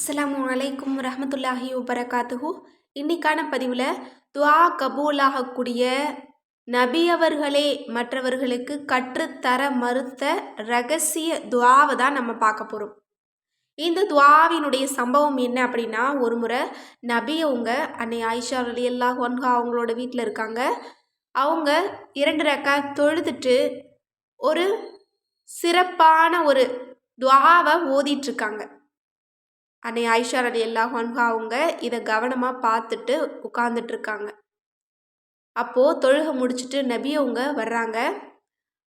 அஸ்லாம் அலைக்கும் ரஹமத்துல்லாஹி வபரகாத்துஹு. இன்னைக்கான பதிவில் துவா கபூலாகக்கூடிய நபி அவர்களே மற்றவர்களுக்கு கற்றுத்தர மறுத்த ரகசிய துவாவை தான் நம்ம பார்க்க போகிறோம் இந்த துவாவினுடைய சம்பவம் என்ன அப்படின்னா ஒரு முறை நபி அவங்க அன்னை ஆயிஷா அலி அல்லாஹ் ஒன்ஹா அவங்களோட வீட்டில் இருக்காங்க. அவங்க இரண்டு ரக்கா தொழுதுட்டு ஒரு சிறப்பான ஒரு துவாவை ஓதிட்டுருக்காங்க அன்னை ஆயிஷா அலி அல்லாஹ் அவங்க இதை கவனமாக பார்த்துட்டு உட்காந்துட்ருக்காங்க அப்போது தொழுகை முடிச்சுட்டு நபி அவங்க வர்றாங்க.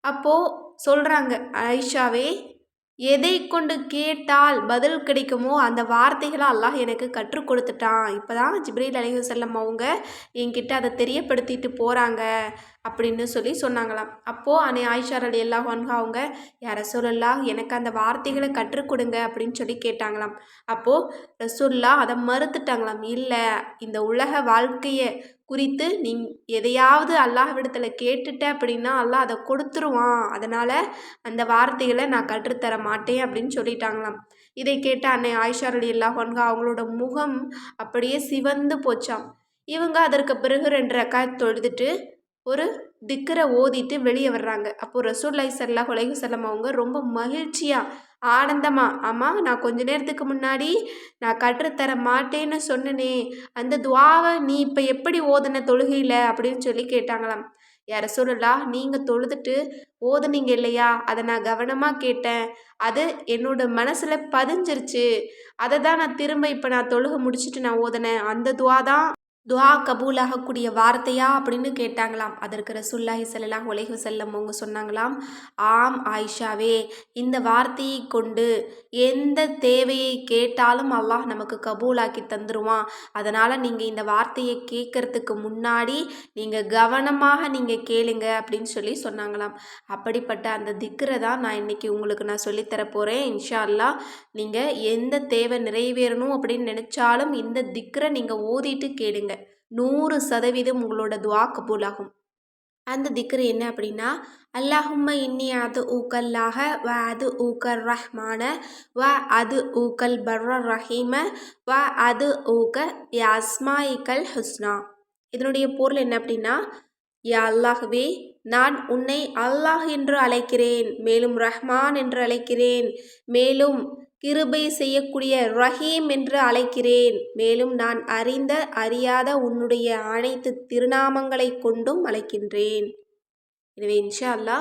அப்போது சொல்கிறாங்க ஐஷாவே எதை கொண்டு கேட்டால் பதில் கிடைக்குமோ அந்த வார்த்தைகளை அல்லாஹ் எனக்கு கற்றுக் கொடுத்துட்டான். இப்போ தான் ஜிப்ரீல் அலிஹசல்லம் அவங்க என்கிட்ட அதை தெரியப்படுத்திட்டு போகிறாங்க அப்படின்னு சொல்லி சொன்னாங்களாம். அப்போது அன்னை ஆயிஷார் அலி அல்லாஹ் அவங்க யார் ரசூல்லா எனக்கு அந்த வார்த்தைகளை கற்றுக் கொடுங்க அப்படின்னு சொல்லி கேட்டாங்களாம். அப்போது ரசூல்லா அதை மறுத்துட்டாங்களாம். இல்லை இந்த உலக வாழ்க்கையை குறித்து நீ எதையாவது அல்லாஹ்விடத்தில் கேட்டுட்ட அப்படின்னா அல்லாஹ் அதை கொடுத்துருவான். அதனால் அந்த வார்த்தைகளை நான் கற்றுத்தர மாட்டேன் அப்படின்னு சொல்லிட்டாங்களாம். இதை கேட்ட அன்னை ஆயிஷா அலி அல்லாஹன்கா அவங்களோட முகம் அப்படியே சிவந்து போச்சாம். இவங்க அதற்கு பிறகு ரெண்டு ரக்காய் தொழுதுட்டு ஒரு திக்கரை ஓதிட்டு வெளியே வர்றாங்க. அப்போது ரசூல்லாய் சல்லா உலகி செல்லம் அவங்க ரொம்ப மகிழ்ச்சியாக ஆனந்தமாக ஆமாம் நான் கொஞ்ச நேரத்துக்கு முன்னாடி நான் கற்றுத்தர மாட்டேன்னு சொன்னனே அந்த துவாவை நீ இப்போ எப்படி ஓதுன தொழுகையில்? அப்படின்னு சொல்லி கேட்டாங்களாம். யார சொல்லலா நீங்கள் தொழுதுட்டு ஓதுனீங்க இல்லையா? அதை நான் கவனமாக கேட்டேன். அது என்னோட மனசில் பதிஞ்சிருச்சு. அதை தான் நான் திரும்ப இப்போ நான் தொழுக முடிச்சுட்டு நான் ஓதுனேன். அந்த துவா தான் துவா கபூலாகக்கூடிய வார்த்தையா அப்படின்னு கேட்டாங்களாம். அதற்கு ரசுல்லாஹி சல்லாஹ் உலகு செல்லம் அவங்க சொன்னாங்களாம் ஆம் ஆயிஷாவே இந்த வார்த்தையை கொண்டு எந்த தேவையை கேட்டாலும் அல்லாஹ் நமக்கு கபூலாக்கி தந்துடுவான் அதனால் நீங்கள் இந்த வார்த்தையை கேட்கறதுக்கு முன்னாடி நீங்கள் கவனமாக நீங்கள் கேளுங்க அப்படின்னு சொல்லி சொன்னாங்களாம். அப்படிப்பட்ட அந்த திக்கரை தான் நான் இன்றைக்கி உங்களுக்கு நான் சொல்லித்தர போகிறேன் இன்ஷா அல்லா நீங்கள் எந்த தேவை நிறைவேறணும் அப்படின்னு நினச்சாலும் இந்த திக்கரை நீங்கள் ஓதிட்டு கேளுங்க. நூறு சதவீதம் உங்களோட துவா கபூலாகும். அந்த திக்ரு என்ன அப்படின்னா அல்லாஹும்ம இன்னி அது ஊக்கல்லாக வ அது ஊக்கர் ரஹ்மான வ அது ஊக்கல் பர்ர ரஹீம வ அது ஊக்க யாஸ்மாயிக்கல் ஹுஸ்னா. இதனுடைய பொருள் என்ன அப்படின்னா யா அல்லாஹுவே நான் உன்னை அல்லாஹ் என்று அழைக்கிறேன் மேலும் ரஹ்மான் என்று அழைக்கிறேன் மேலும் கிருபை செய்யக்கூடிய ரஹீம் என்று அழைக்கிறேன். மேலும் நான் அறிந்த அறியாத உன்னுடைய அனைத்து திருநாமங்களை கொண்டும் அழைக்கின்றேன். எனவே இன்ஷா அல்லா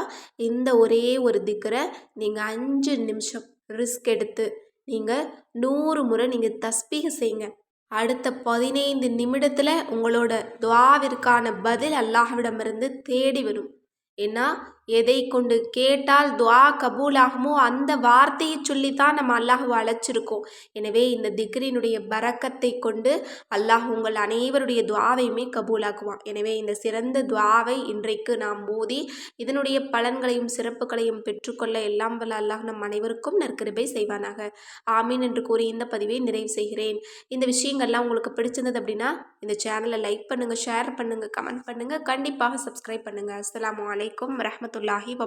இந்த ஒரே ஒரு திக்கரை நீங்கள் அஞ்சு நிமிஷம் ரிஸ்க் எடுத்து நீங்கள் நூறு முறை நீங்கள் தஸ்பீக செய்யுங்க. அடுத்த பதினைந்து நிமிடத்தில் உங்களோட துவாவிற்கான பதில் அல்லாஹ்விடமிருந்து தேடி வரும். ஏன்னா எதை கொண்டு கேட்டால் துவா கபூலாகுமோ? அந்த வார்த்தையை சொல்லித்தான் நம்ம அல்லாஹுவை அழைச்சிருக்கோம். எனவே இந்த திக்ரினுடைய பறக்கத்தை கொண்டு அல்லாஹ் உங்கள் அனைவருடைய துவாவையுமே கபூலாக்குவான். எனவே இந்த சிறந்த துவாவை இன்றைக்கு நாம் மோதி இதனுடைய பலன்களையும் சிறப்புகளையும் பெற்றுக்கொள்ள எல்லாம் வல்ல அல்லாஹ் நம் அனைவருக்கும் நற்கிருபை செய்வானாக. ஆமீன் என்று கூறி இந்த பதிவை நிறைவு செய்கிறேன். இந்த விஷயங்கள்லாம் உங்களுக்கு பிடிச்சிருந்தது அப்படின்னா இந்த சேனலை லைக் பண்ணுங்கள் ஷேர் பண்ணுங்கள் கமெண்ட் பண்ணுங்கள் கண்டிப்பாக சப்ஸ்கிரைப் பண்ணுங்கள் அஸ்லாம் வலைக்கம் वरहमतुल्लाहि व